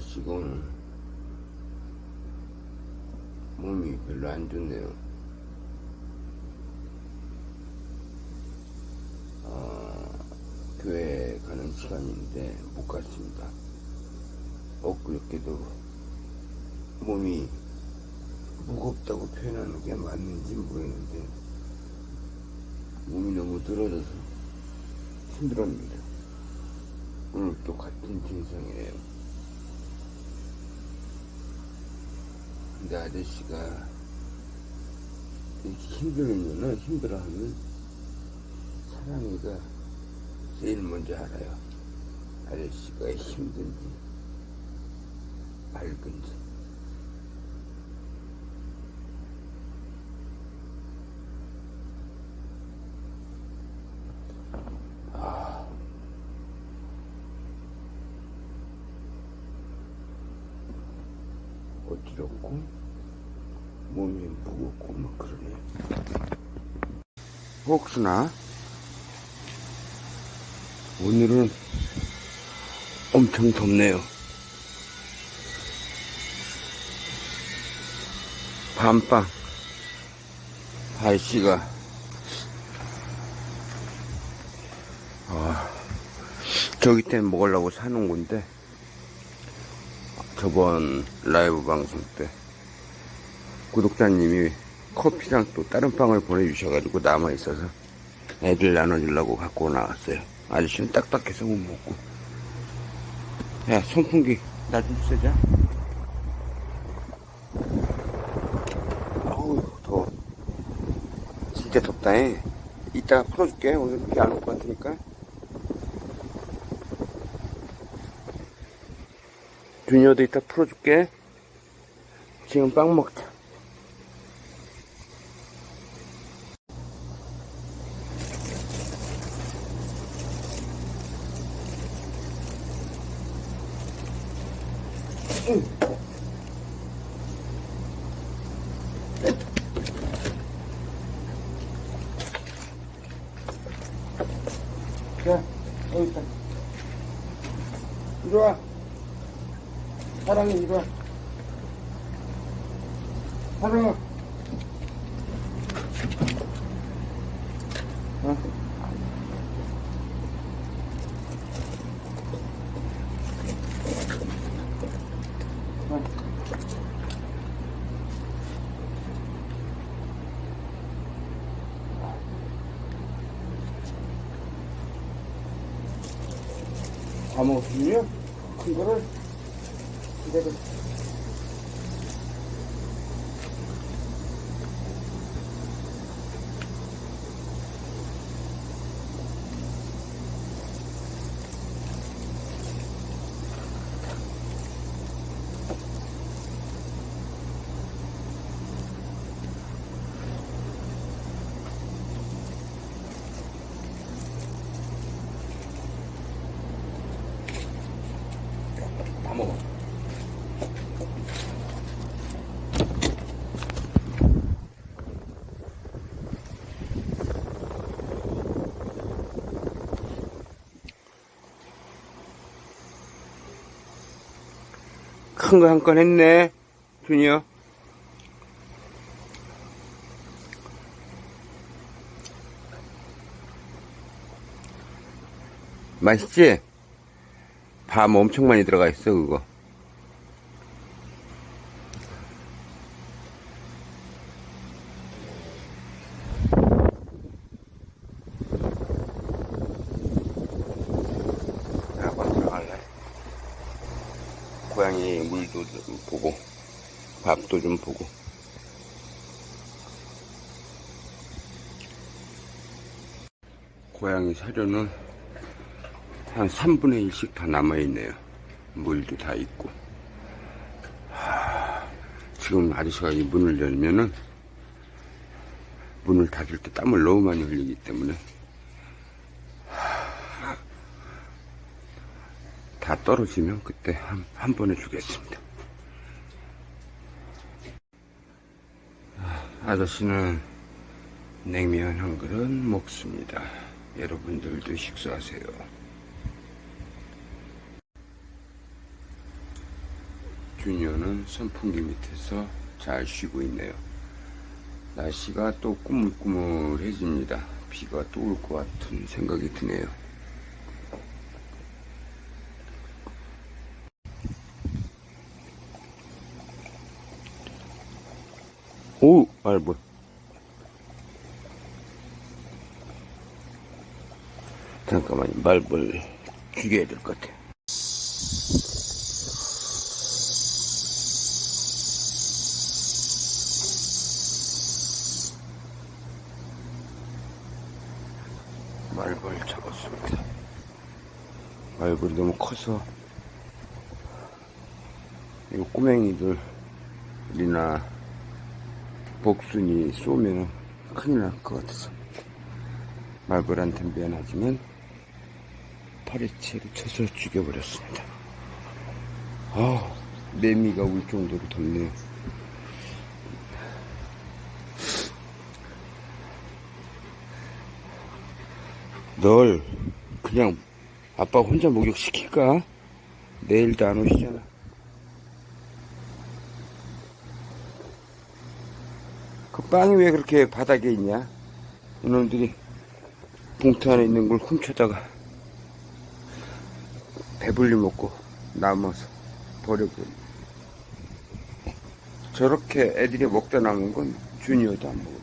오늘 몸이 별로 안 좋네요. 아, 교회 가는 시간인데 못 갔습니다. 엊그저께도 몸이 무겁다고 표현하는 게 맞는지 모르겠는데 몸이 너무 늘어져서 힘들었습니다. 오늘 또 같은 증상이에요. 근데 아저씨가 이렇게 힘들면 은 힘들어하면 사랑이가 제일 먼저 알아요. 아저씨가 힘든지 밝은지. 어지럽고 몸이 무겁고 막 그러네. 혹시나 오늘은 엄청 덥네요. 밤빵 아이씨가 아, 저기 때문에 먹으려고 사놓은 건데 저번 라이브 방송 때 구독자님이 커피랑 또 다른 빵을 보내주셔가지고 남아있어서 애들 나눠주려고 갖고 나왔어요. 아저씨는 딱딱해서 못 먹고. 야, 선풍기 나 좀 쓰자. 어우, 더워. 진짜 덥다, 해. 이따가 풀어줄게. 오늘 비 안 올 것 같으니까. 주니어도 이따 풀어줄게. 지금 빵 먹자. 자, 여기 있다. 이리 와. 사랑이 이리 와. 사랑아. 어? 어. 다 먹었군요? 큰 거를? 기다려. 큰 거 한 건 했네, 준이요. 맛있지? 밤 엄청 많이 들어가 있어, 그거. 한번 들어갈래. 고양이 물도 좀 보고, 밥도 좀 보고. 고양이 사료는 한 3분의 1씩 다 남아있네요. 물도 다 있고. 하, 지금 아저씨가 이 문을 열면은 문을 닫을 때 땀을 너무 많이 흘리기 때문에 하, 다 떨어지면 그때 한, 한 번에 주겠습니다. 아저씨는 냉면 한 그릇 먹습니다. 여러분들도 식사하세요. 주니어는 선풍기 밑에서 잘 쉬고 있네요. 날씨가 또 꾸물꾸물해집니다. 비가 또 올 것 같은 생각이 드네요. 오, 말벌. 잠깐만요. 말벌 죽여야 될 것 같아. 말벌 잡았습니다. 말벌이 너무 커서 이거 꼬맹이들이나 복순이 쏘면 큰일 날 것 같아서 말벌한테 미안하지만 파리채로 쳐서 죽여버렸습니다. 아, 매미가 울 정도로 덥네요. 널 그냥 아빠 혼자 목욕시킬까? 내일도 안 오시잖아. 빵이 왜 그렇게 바닥에 있냐? 이놈들이 봉투 안에 있는 걸 훔쳐다가 배불리 먹고 남아서 버려버려. 저렇게 애들이 먹다 남은 건 주니어도 안 먹어.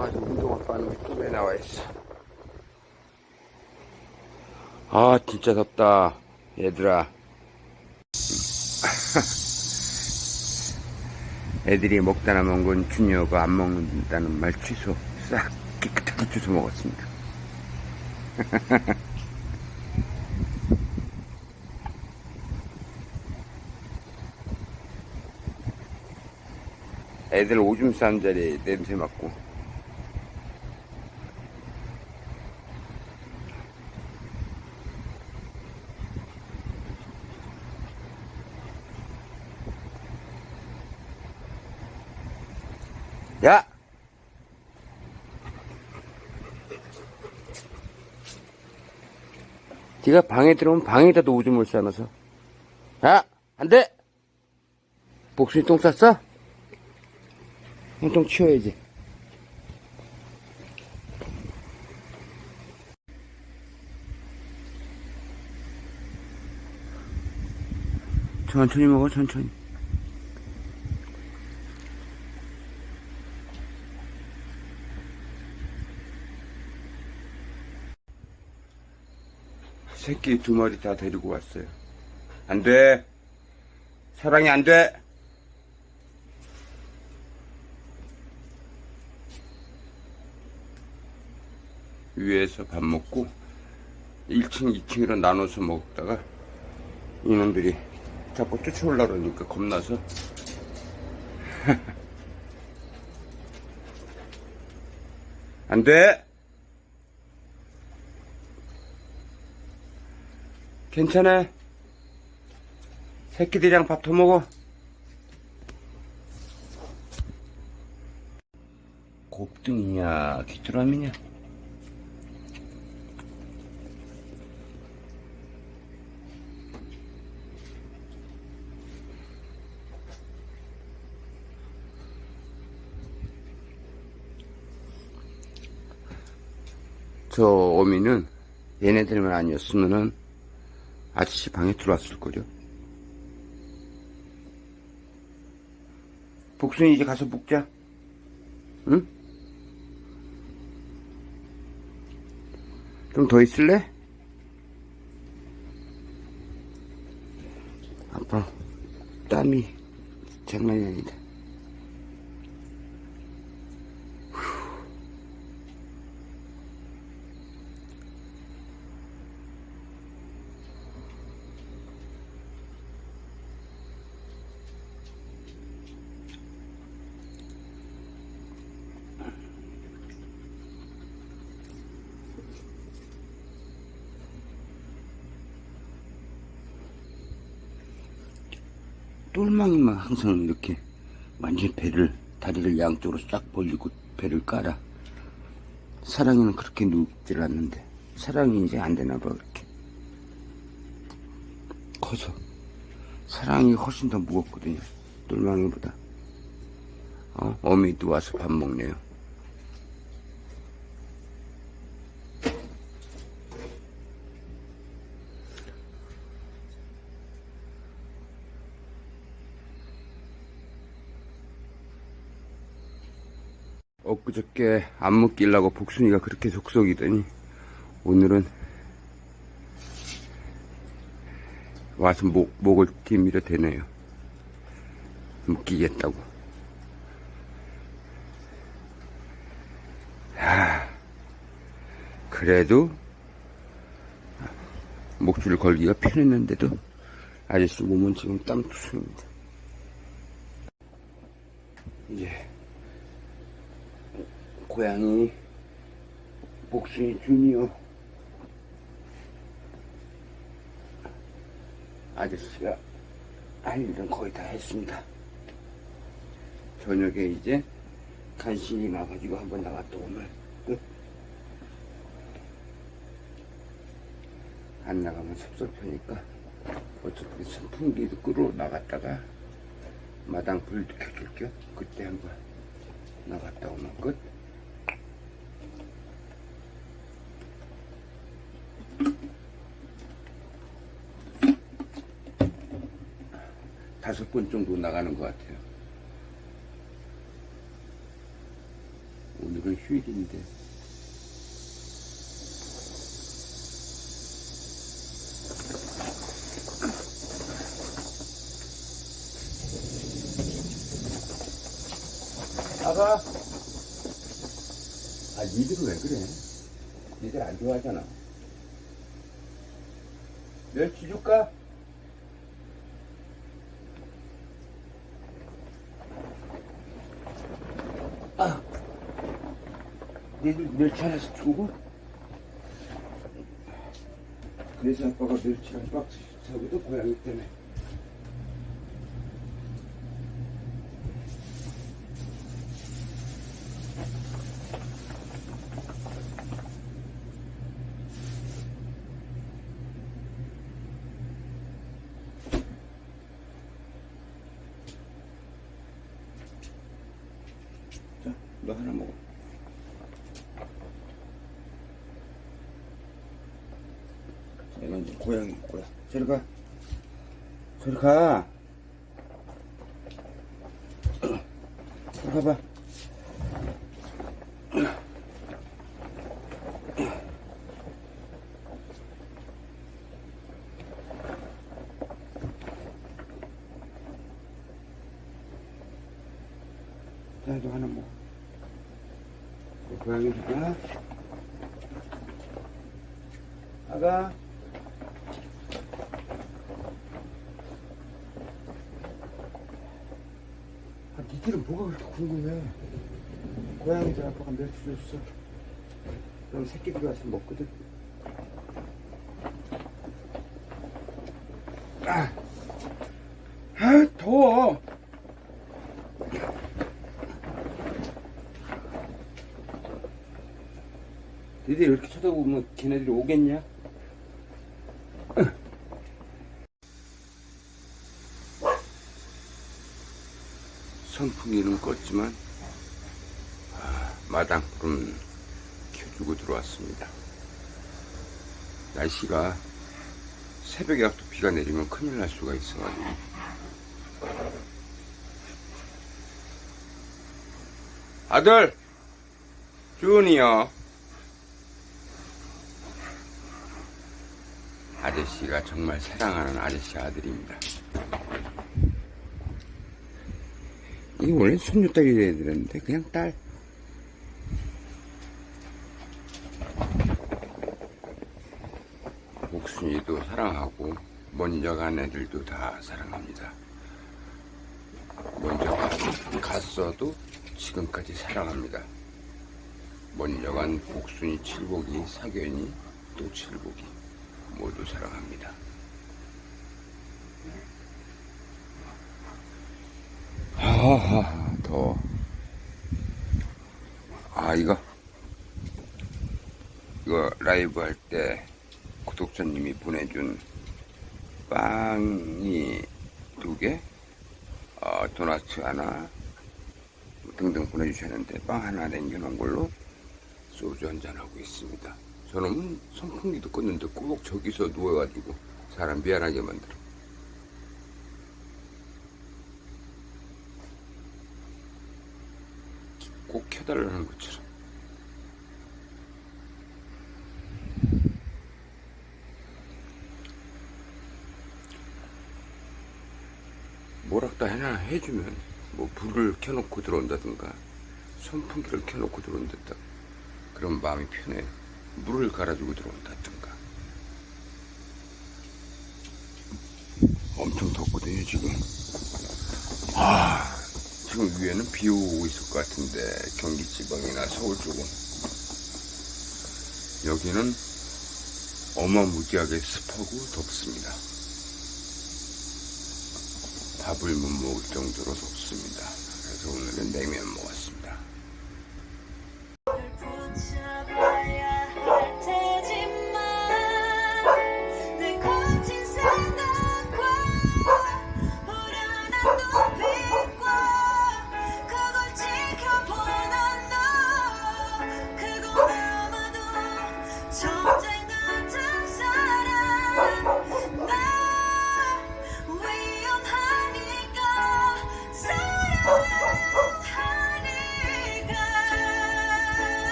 아, 저 운동화 빠는 또왜 나와 있어. 아, 진짜 덥다. 얘들아. 애들이 먹다 남은 건 주니어가 안 먹는다는 말 취소. 싹 깨끗하게 주워 먹었습니다. 애들 오줌 싼 자리에 냄새 맡고. 야! 네가 방에 들어오면 방에다도 오줌을 싸놔서. 야! 안 돼! 복순이 똥 쌌어? 똥 치워야지. 천천히 먹어, 천천히. 새끼 두 마리 다 데리고 왔어요. 안 돼. 사랑이 안 돼. 위에서 밥 먹고 1층, 2층으로 나눠서 먹다가 이놈들이 자꾸 쫓아올라 그러니까 겁나서 안 돼. 괜찮아. 새끼들이랑 밥 더 먹어. 곱등이냐, 귀뚜라미냐? 저 어미는 얘네들만 아니었으면은 아저씨 방에 들어왔을 거요. 복순이 이제 가서 묵자. 응? 좀 더 있을래? 아빠 땀이 장난이 아니다. 똘망이만 항상 이렇게 완전 배를 다리를 양쪽으로 쫙 벌리고 배를 깔아. 사랑이는 그렇게 눕질 않는데 사랑이 이제 안 되나 봐 그렇게. 커서. 사랑이 훨씬 더 무겁거든요 똘망이보다. 어, 어미도 와서 밥 먹네요 엊그저께 안 먹기려고 복순이가 그렇게 속속이더니 오늘은 와서 목, 목을 뒤밀어 대네요. 묶이겠다고. 하, 그래도 목줄 걸기가 편했는데도 아저씨 몸은 지금 땀투성입니다. 이제 고양이 복순이 주니어 아저씨가 할 일은 거의 다 했습니다. 저녁에 이제 간신히 나가지고 한번 나갔다 오면 끝. 안 나가면 섭섭하니까 어차피 선풍기도 끌어 나갔다가 마당 불도 켜줄 겸 그때 한번 나갔다 오면 끝. 다섯 번 정도 나가는 것 같아요. 오늘은 휴일인데. 아가! 아, 니들은 왜 그래? 니들 안 좋아하잖아. 멸치 줄까? 니들 멸치 하나씩 주고? 그래서 아빠가 멸치 한 박스 사거든, 고양이 때문에. 자, 너 하나 먹어. 고양이 거야. 저리 가. 저리 가. 저리 가봐. 자, 너 하나 먹어. 고양이 줄까? 아가. 아, 니들은 뭐가 그렇게 궁금해? 고양이들 아빠가 멸치 줬어. 그럼 새끼들이 와서 먹거든. 아, 아 더워. 니들 이렇게 쳐다보면 걔네들이 오겠냐? 선 풍기는 껐지만 아, 마당 불은 켜주고 들어왔습니다. 날씨가 새벽에 또 비가 내리면 큰일 날 수가 있어가지고 아들 준이요 아저씨가 정말 사랑하는 아저씨 아들입니다. 이게 원래 손녀딸이 돼야 되는데 그냥 딸. 목순이도 사랑하고 먼저 간 애들도 다 사랑합니다. 먼저 가- 갔어도 지금까지 사랑합니다. 먼저 간 복순이 칠복이 사견이 또 칠복이 모두 사랑합니다. 하하, 더워. 아, 이거. 이거 라이브 할 때 구독자님이 보내준 빵이 두 개, 어, 도나츠 하나, 등등 보내주셨는데 빵 하나 남겨놓은 걸로 소주 한잔하고 있습니다. 저는 선풍기도 껐는데 꼭 저기서 누워가지고 사람 미안하게 만들어. 꼭 켜달라는 것처럼. 뭐락다 해나 해주면 뭐 불을 켜놓고 들어온다든가 선풍기를 켜놓고 들어온다든가 그런 마음이 편해요. 물을 갈아주고 들어온다든가 엄청 덥거든요 지금. 아 지금 위에는 비 오고 있을 것 같은데 경기 지방이나 서울 쪽은 여기는 어마무지하게 습하고 덥습니다. 밥을 못 먹을 정도로 덥습니다. 그래서 오늘은 냉면 먹었습니다.